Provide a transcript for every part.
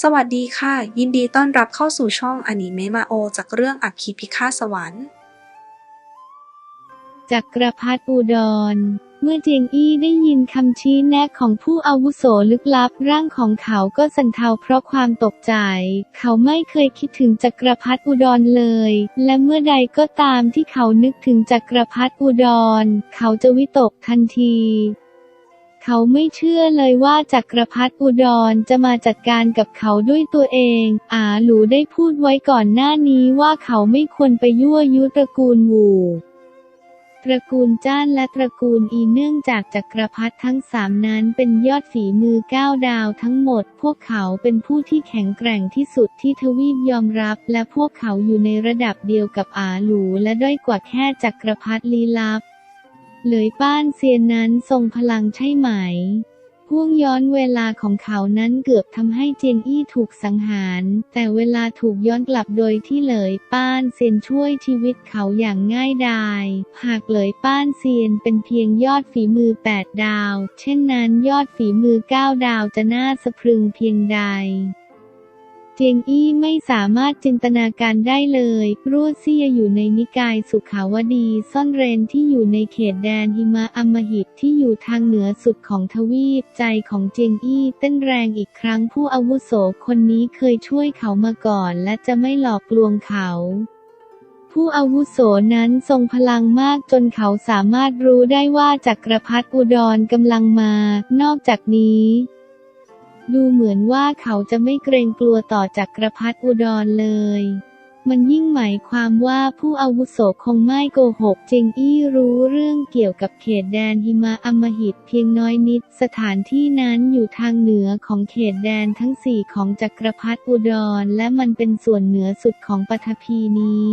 สวัสดีค่ะ ยินดีต้อนรับเข้าสู่ช่องอนิเมะมาโอ จากเรื่องอัคคีพิฆาตสวรรค์ จักรพรรดิอุดร เมื่อเจียงอี้ได้ยินคำชี้แนะของผู้อาวุโสลึกลับร่างของเขาก็สั่นเทาเพราะความตกใจ เขาไม่เคยคิดถึงจักรพรรดิอุดรเลย และเมื่อใดก็ตามที่เขานึกถึงจักรพรรดิอุดร เขาจะวิตกทันที เขาไม่เชื่อเลยว่าจักรพรรดิอุดรจะมาจัดการกับเขาด้วยตัวเอง อาหลูได้พูดไว้ก่อนหน้านี้ว่าเขาไม่ควรไปยั่วยุตระกูลวูตระกูลจ้านและตระกูลอีเนื่องจากจักรพรรดิทั้งสามนั้นเป็นยอดฝีมือก้าวดาวทั้งหมด พวกเขาเป็นผู้ที่แข็งแกร่งที่สุดที่ทวีปยอมรับ และพวกเขาอยู่ในระดับเดียวกับอาหลูและด้อยกว่าแค่จักรพรรดิลีลับ เหลยป้านเซียนนั้นทรงพลังใช่ไหมห่วงย้อนเวลาของเขานั้นเกือบทำให้เจียงอี้ถูกสังหาร แต่เวลาถูกย้อนกลับโดยที่เหลยป้านเซียนช่วยชีวิตเขาอย่างง่ายดาย หากเหลยป้านเซียนเป็นเพียงยอดฝีมือ 8 ดาว เช่นนั้นยอดฝีมือ 9 ดาวจะน่าสะพรึงเพียงใด เจียงอี้ไม่สามารถจินตนาการได้เลย รั่วเซียอยู่ในนิกายสุขาวดีซ่อนเร้นที่อยู่ในเขตแดนหิมะอมหิตที่อยู่ทางเหนือสุดของทวีป ใจของเจียงอี้เต้นแรงอีกครั้งผู้อาวุโสคนนี้เคยช่วยเขามาก่อนและจะไม่หลอกลวงเขาผู้อาวุโสนั้นทรงพลังมากจนเขาสามารถรู้ได้ว่าจักรพรรดิอุดรกำลังมา นอกจากนี้ ดูเหมือนว่าเขาจะไม่เกรงกลัวต่อจักรพรรดิอุดรเลย มันยิ่งหมายความว่าผู้อาวุโสคงไม่โกหกเจงอี้รู้เรื่องเกี่ยวกับเขตแดนหิมะอมหิตเพียงน้อยนิด สถานที่นั้นอยู่ทางเหนือของเขตแดนทั้งสี่ของจักรพรรดิอุดร และมันเป็นส่วนเหนือสุดของปฐพีนี้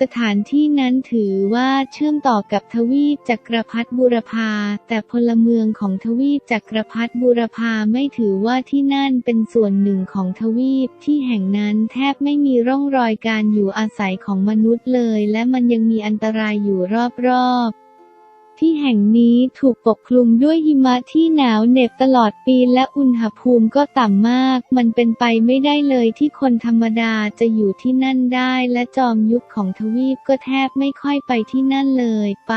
สถานที่นั้นถือว่าเชื่อมต่อกับทวีปจักรพรรดิบูรพา แต่พลเมืองของทวีปจักรพรรดิบูรพาไม่ถือว่าที่นั่นเป็นส่วนหนึ่งของทวีปที่แห่งนั้นแทบไม่มีร่องรอยการอยู่อาศัยของมนุษย์เลย และมันยังมีอันตรายอยู่รอบๆ ที่แห่งนี้ถูกปกคลุมด้วยหิมะที่หนาวเหน็บตลอดปีและอุณหภูมิก็ต่ำมาก มันเป็นไปไม่ได้เลยที่คนธรรมดาจะอยู่ที่นั่นได้และจอมยุทธของทวีปก็แทบไม่ค่อยไปที่นั่นเลยไป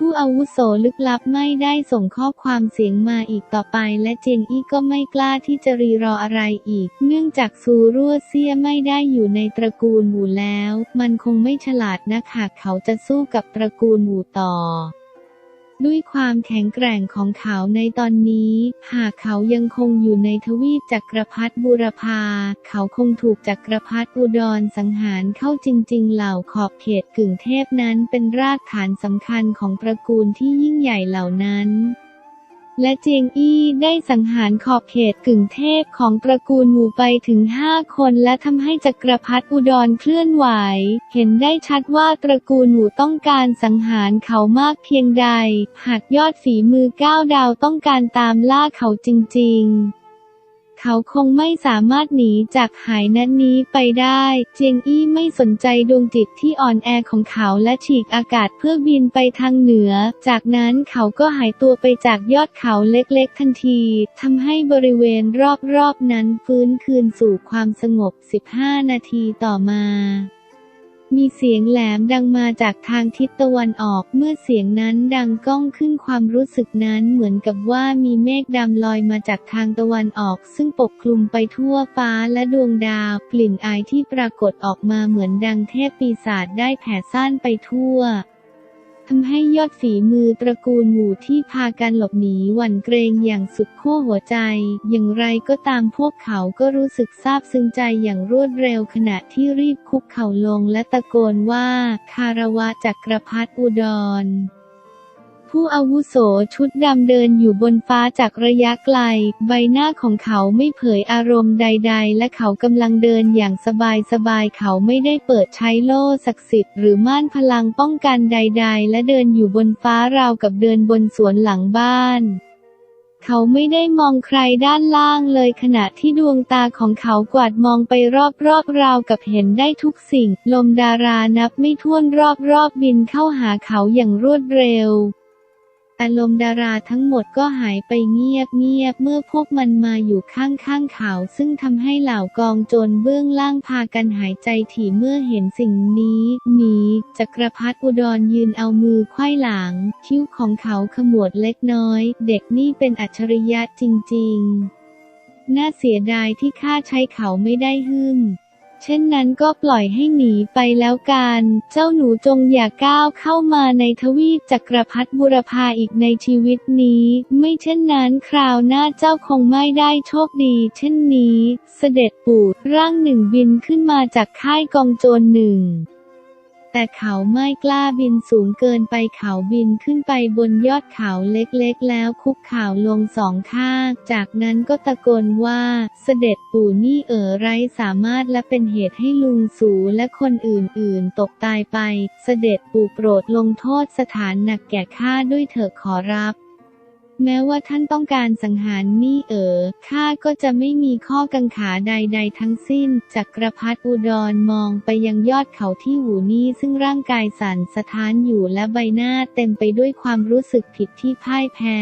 ผู้อาวุโสลึกลับไม่ได้ส่งข้อความเสียงมาอีกต่อไป และเจียงอี้ก็ไม่กล้าที่จะรีรออะไรอีก เนื่องจากซูรั่วเซียไม่ได้อยู่ในตระกูลหมู่แล้ว มันคงไม่ฉลาดนะคะเขาจะสู้กับตระกูลหมู่ต่อ ด้วยความแข็งแกร่งของเขาในตอนนี้ หากเขายังคงอยู่ในทวีปจักรพรรดิบูรพา เขาคงถูกจักรพรรดิอุดรสังหารเข้าจริง ๆ เหล่าขอบเขตกึ่งเทพนั้นเป็นรากฐานสำคัญของตระกูลที่ยิ่งใหญ่เหล่านั้น และเจียงอี้ได้สังหารขอบเขตกึ่งเทพของตระกูลหมู่ไปถึงห้าคนและทำให้จักรพรรดิอุดรเคลื่อนไหว เห็นได้ชัดว่าตระกูลหมู่ต้องการสังหารเขามากเพียงใด หากยอดฝีมือก้าวดาวต้องการตามล่าเขาจริง ๆ เขาคงไม่สามารถหนีจากหายนั้นนี้ไปได้ เจียงอี้ไม่สนใจดวงจิตที่อ่อนแอของเขาและฉีกอากาศเพื่อบินไปทางเหนือ จากนั้นเขาก็หายตัวไปจากยอดเขาเล็กๆทันทีทำให้บริเวณรอบๆนั้นฟื้นคืนสู่ความสงบ 15 นาทีต่อมา มีเสียงแหลมดังมาจากทางทิศตะวันออก เมื่อเสียงนั้นดังก้องขึ้นความรู้สึกนั้นเหมือนกับว่ามีเมฆดำลอยมาจากทางตะวันออก ซึ่งปกคลุมไปทั่วฟ้าและดวงดาว กลิ่นอายที่ปรากฏออกมาเหมือนดังเทพปีศาจได้แผ่ซ่านไปทั่ว ทำให้ยอดฝีมือตระกูลหมู่ที่พากันหลบหนีหวั่นเกรงอย่างสุดขั้วหัวใจ อย่างไรก็ตามพวกเขาก็รู้สึกซาบซึ้งใจอย่างรวดเร็วขณะที่รีบคุกเข่าลงและตะโกนว่า คารวะจักรพรรดิอุดร ผู้อาวุโสชุดดำเดินอยู่บนฟ้าจากระยะไกล ใบหน้าของเขาไม่เผยอารมณ์ใด ๆ และเขากำลังเดินอย่างสบายๆ เขาไม่ได้เปิดใช้โล่ศักดิ์สิทธิ์หรือม่านพลังป้องกันใด ๆ และเดินอยู่บนฟ้าราวกับเดินบนสวนหลังบ้านเขาไม่ได้มองใครด้านล่างเลยขณะที่ดวงตาของเขากวาดมองไปรอบๆราวกับเห็นได้ทุกสิ่ง ลมดารานับไม่ถ้วนรอบๆบินเข้าหาเขาอย่างรวดเร็ว อารมณ์ดาราทั้งหมดก็หายไปเงียบเงียบเมื่อพวกมันมาอยู่ข้างๆเขา ซึ่งทำให้เหล่ากองโจรเบื้องล่างพากันหายใจถี่เมื่อเห็นสิ่งนี้หนีจักรพรรดิอุดรยืนเอามือไขว้หลัง คิ้วของเขาขมวดเล็กน้อย เด็กนี่เป็นอัจฉริยะจริง ๆ น่าเสียดายที่ข้าใช้เขาไม่ได้หึ่ม เช่นนั้นก็ปล่อยให้หนีไปแล้วกัน เจ้าหนูจงอย่าก้าวเข้ามาในทวีปจักรพรรดิบุรพาอีกในชีวิตนี้ ไม่เช่นนั้นคราวหน้าเจ้าคงไม่ได้โชคดี เช่นนี้ เสด็จปู่ร่างหนึ่งบินขึ้นมาจากค่ายกองโจรหนึ่ง แต่เขาไม่กล้าบินสูงเกินไปเขาบินขึ้นไปบนยอดเขาเล็กๆ แล้วคุกเข่าลงสองข้าง จากนั้นก็ตะโกนว่า เสด็จปู่นี่เอ๋อไร้สามารถและเป็นเหตุให้ลุงสูและคนอื่นๆ ตกตายไป เสด็จปู่โปรดลงโทษสถานหนักแก่ข้าด้วยเถิดขอรับ แม้ว่าท่านต้องการสังหารนี่เอ๋อข้าก็จะไม่มีข้อกังขาใด ๆ ทั้งสิ้น จักรพรรดิอุดรมองไปยังยอดเขาที่หูนี่ซึ่งร่างกายสั่นสะท้านอยู่และใบหน้าเต็มไปด้วยความรู้สึกผิดที่พ่ายแพ้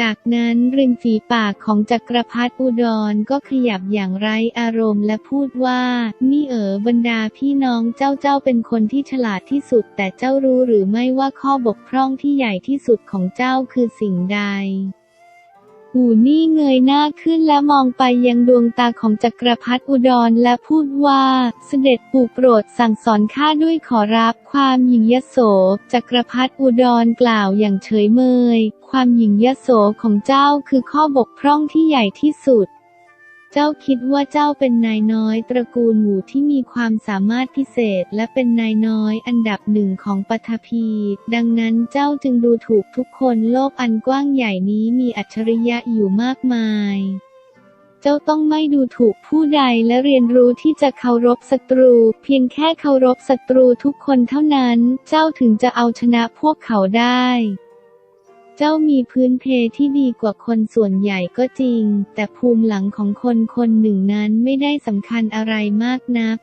จากนั้นริมฝีปากของจักรพรรดิอุดรก็ขยับอย่างไร้อารมณ์และพูดว่า นี่เอ๋อบรรดาพี่น้องเจ้าเจ้าเป็นคนที่ฉลาดที่สุด แต่เจ้ารู้หรือไม่ว่าข้อบกพร่องที่ใหญ่ที่สุดของเจ้าคือสิ่งใด อูนี่เงยหน้าขึ้นและมองไปยังดวงตาของจักรพรรดิอุดรและพูดว่า เสด็จปู่โปรดสั่งสอนข้าด้วยขอรับความหญิงยโส จักรพรรดิอุดรกล่าวอย่างเฉยเมย ความหญิงยโสของเจ้าคือข้อบกพร่องที่ใหญ่ที่สุด เจ้าคิดว่าเจ้าเป็นนายน้อยตระกูลหมู่ที่มีความสามารถพิเศษและเป็นนายน้อยอันดับหนึ่งของปฐพี ดังนั้นเจ้าจึงดูถูกทุกคนโลกอันกว้างใหญ่นี้มีอัจฉริยะอยู่มากมาย เจ้าต้องไม่ดูถูกผู้ใดและเรียนรู้ที่จะเคารพศัตรู เพียงแค่เคารพศัตรูทุกคนเท่านั้น เจ้าถึงจะเอาชนะพวกเขาได้ เจ้ามีพื้นเพที่ดีกว่าคนส่วนใหญ่ก็จริง แต่ภูมิหลังของคนคนหนึ่งนั้นไม่ได้สำคัญอะไรมากนัก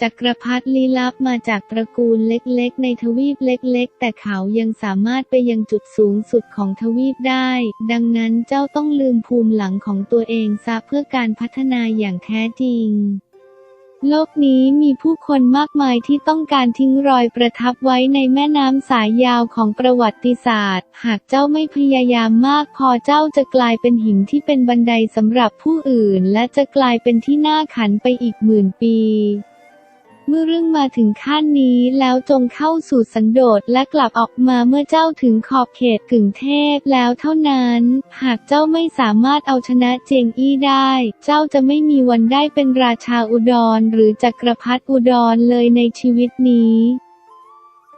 จักรพรรดิลี้ลับมาจากตระกูลเล็กๆ ในทวีปเล็กๆ แต่เขายังสามารถไปยังจุดสูงสุดของทวีปได้ ดังนั้นเจ้าต้องลืมภูมิหลังของตัวเองซะเพื่อการพัฒนาอย่างแท้จริง โลกนี้มีผู้คนมากมายที่ต้องการทิ้งรอยประทับไว้ในแม่น้ำสายยาวของประวัติศาสตร์ หากเจ้าไม่พยายามมากพอเจ้าจะกลายเป็นหินที่เป็นบันไดสำหรับผู้อื่น และจะกลายเป็นที่น่าขันไปอีกหมื่นปี เมื่อเรื่องมาถึงขั้นนี้แล้วจงเข้าสู่สันโดษและกลับออกมาเมื่อเจ้าถึงขอบเขตกึ่งเทพแล้วเท่านั้น หากเจ้าไม่สามารถเอาชนะเจงอี้ได้ เจ้าจะไม่มีวันได้เป็นราชาอุดรหรือจักรพรรดิอุดรเลยในชีวิตนี้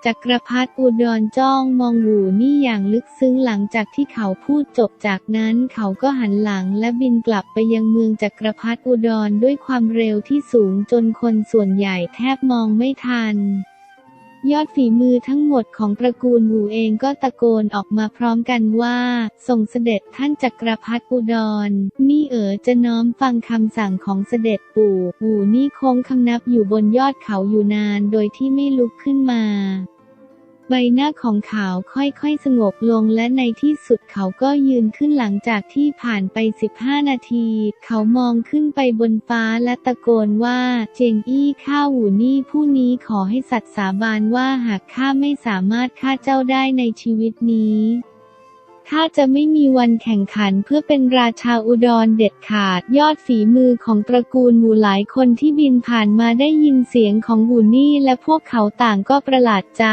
จักรพรรดิอุดรจ้องมองหูนี่อย่างลึกซึ้งหลังจากที่เขาพูดจบจากนั้นเขาก็หันหลังและบินกลับไปยังเมืองจักรพรรดิอุดรด้วยความเร็วที่สูงจนคนส่วนใหญ่แทบมองไม่ทัน ยอดฝีมือทั้งหมดของตระกูลหูเองก็ตะโกนออกมาพร้อมกันว่าส่งเสด็จท่านจักรพรรดิอุดร นี่เอ๋อจะน้อมฟังคำสั่งของเสด็จปู่หูนี่คงคำนับอยู่บนยอดเขาอยู่นานโดยที่ไม่ลุกขึ้นมา ใบหน้าของเขาค่อยๆ สงบลงและในที่สุดเขาก็ยืนขึ้นหลังจากที่ผ่านไป 15 นาที เขามองขึ้นไปบนฟ้าและตะโกนว่า เจงอี้ข้าหูนี่ผู้นี้ขอให้สัตย์สาบานว่าหากข้าไม่สามารถฆ่าเจ้าได้ในชีวิตนี้ข้าจะไม่มีวันแข่งขันเพื่อเป็นราชาอุดรเด็ดขาด ยอดฝีมือของตระกูลหมู่หลายคนที่บินผ่านมาได้ยินเสียงของหูนี่และพวกเขาต่างก็ประหลาดใจ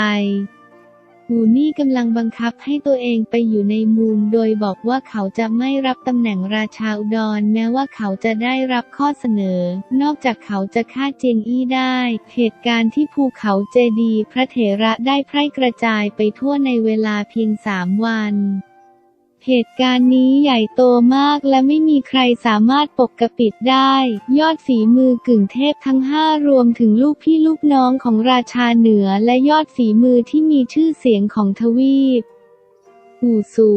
หูนี่กำลังบังคับให้ตัวเองไปอยู่ในมุม โดยบอกว่าเขาจะไม่รับตำแหน่งราชาอุดร แม้ว่าเขาจะได้รับข้อเสนอ นอกจากเขาจะฆ่าเจียงอี้ได้ เหตุการณ์ที่ภูเขาเจดี พระเถระได้แพร่กระจายไปทั่วในเวลาเพียงสามวัน เหตุการณ์นี้ใหญ่โตมากและไม่มีใครสามารถปกปิดได้ ยอดฝีมือกึ่งเทพทั้งห้ารวมถึงลูกพี่ลูกน้องของราชาเหนือและยอดฝีมือที่มีชื่อเสียงของทวีปหูสู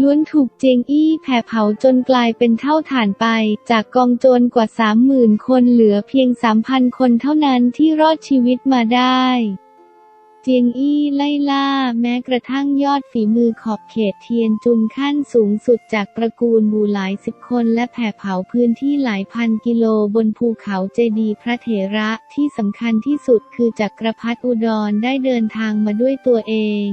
ล้วนถูกเจงอี้แผ่เผาจนกลายเป็นเท่าฐานไป จากกองโจรกว่าสามหมื่นคนเหลือเพียงสามพันคนเท่านั้นที่รอดชีวิตมาได้ เจียงอี้ไล่ล่าแม้กระทั่งยอดฝีมือขอบเขตเทียนจุนขั้นสูงสุดจากตระกูลบูหลายสิบคนและแผ่เผาพื้นที่หลายพันกิโลบนภูเขาเจดีพระเถระที่สำคัญที่สุดคือจักรพรรดิอุดรได้เดินทางมาด้วยตัวเอง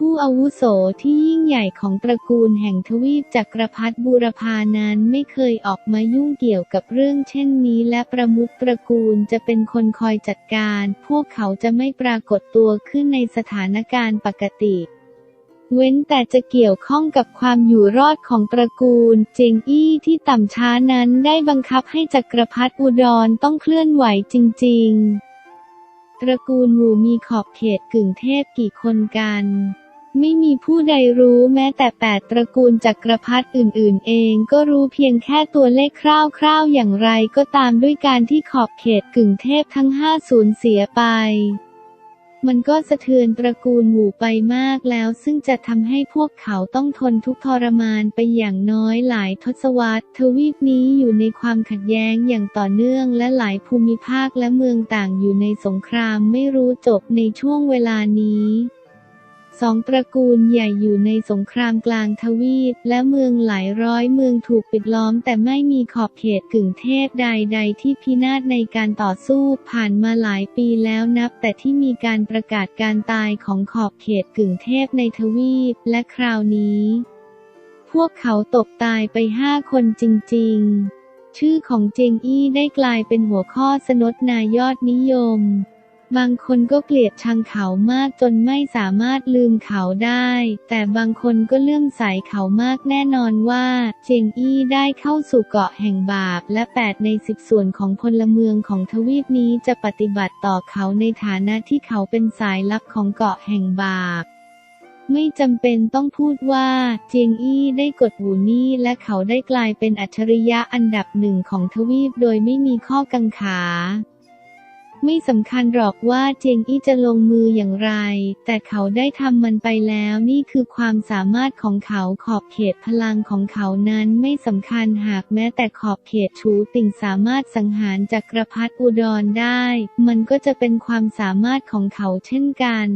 ผู้อาวุโสที่ยิ่งใหญ่ของตระกูลแห่งทวีปจักรพรรดิบูรพานั้นไม่เคยออกมายุ่งเกี่ยวกับเรื่องเช่นนี้ และประมุขตระกูลจะเป็นคนคอยจัดการ พวกเขาจะไม่ปรากฏตัวขึ้นในสถานการณ์ปกติเว้นแต่จะเกี่ยวข้องกับความอยู่รอดของตระกูล เจงอี้ที่ต่ำช้านั้นได้บังคับให้จักรพรรดิอุดรต้องเคลื่อนไหวจริง ๆ ตระกูลหมู่มีขอบเขตกึ่งเทพกี่คนกัน ไม่มีผู้ใดรู้แม้แต่แปดตระกูลจักรพรรดิอื่นๆ เองก็รู้เพียงแค่ตัวเลขคร่าวๆอย่างไรก็ตามด้วยการที่ขอบเขตกึ่งเทพทั้งห้าสูญเสียไป มันก็สะเทือนตระกูลหมู่ไปมากแล้วซึ่งจะทำให้พวกเขาต้องทนทุกทรมานไปอย่างน้อยหลายทศวรรษ ทวีปนี้อยู่ในความขัดแย้งอย่างต่อเนื่องและหลายภูมิภาคและเมืองต่างอยู่ในสงครามไม่รู้จบในช่วงเวลานี้ สองตระกูลใหญ่อยู่ในสงครามกลางทวีป และเมืองหลายร้อยเมืองถูกปิดล้อม แต่ไม่มีขอบเขตกึ่งเทพใด ๆ ที่พินาศในการต่อสู้ผ่านมาหลายปีแล้วนับ แต่ที่มีการประกาศการตายของขอบเขตกึ่งเทพในทวีป และคราวนี้ พวกเขาตกตายไปห้าคนจริง ๆ ชื่อของเจงอี้ได้กลายเป็นหัวข้อสนทนายอดนิยม บางคนก็เกลียดชังเขามากจนไม่สามารถลืมเขาได้ แต่บางคนก็เลื่อมใสเขามากแน่นอนว่า เจงอี้ได้เข้าสู่เกาะแห่งบาป และ 8 ใน 10 ส่วนของพลเมืองของทวีปนี้จะปฏิบัติต่อเขาในฐานะที่เขาเป็นสายลับของเกาะแห่งบาปไม่จำเป็นต้องพูดว่า เจียงอี้ได้กดหูนี่และเขาได้กลายเป็นอัจฉริยะอันดับหนึ่งของทวีปโดยไม่มีข้อกังขา ไม่สำคัญหรอกว่าเจงอี้จะลงมืออย่างไร แต่เขาได้ทำมันไปแล้วนี่คือความสามารถของเขาขอบเขตพลังของเขานั้นไม่สำคัญหากแม้แต่ขอบเขตชูติ่งสามารถสังหารจักรพรรดิอุดรได้ มันก็จะเป็นความสามารถของเขาเช่นกัน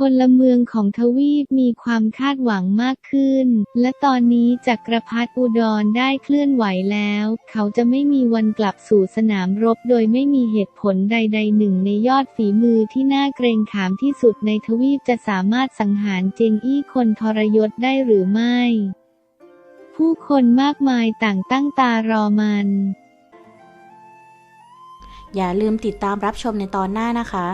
พลเมืองของทวีปมีความคาดหวังมากขึ้น และตอนนี้จักรพรรดิอุดรได้เคลื่อนไหวแล้ว เขาจะไม่มีวันกลับสู่สนามรบโดยไม่มีเหตุผลใดๆหนึ่งในยอดฝีมือที่น่าเกรงขามที่สุดในทวีปจะสามารถสังหารเจงอี้คนทรยศได้หรือไม่ ผู้คนมากมายต่างตั้งตารอมัน อย่าลืมติดตามรับชมในตอนหน้านะคะ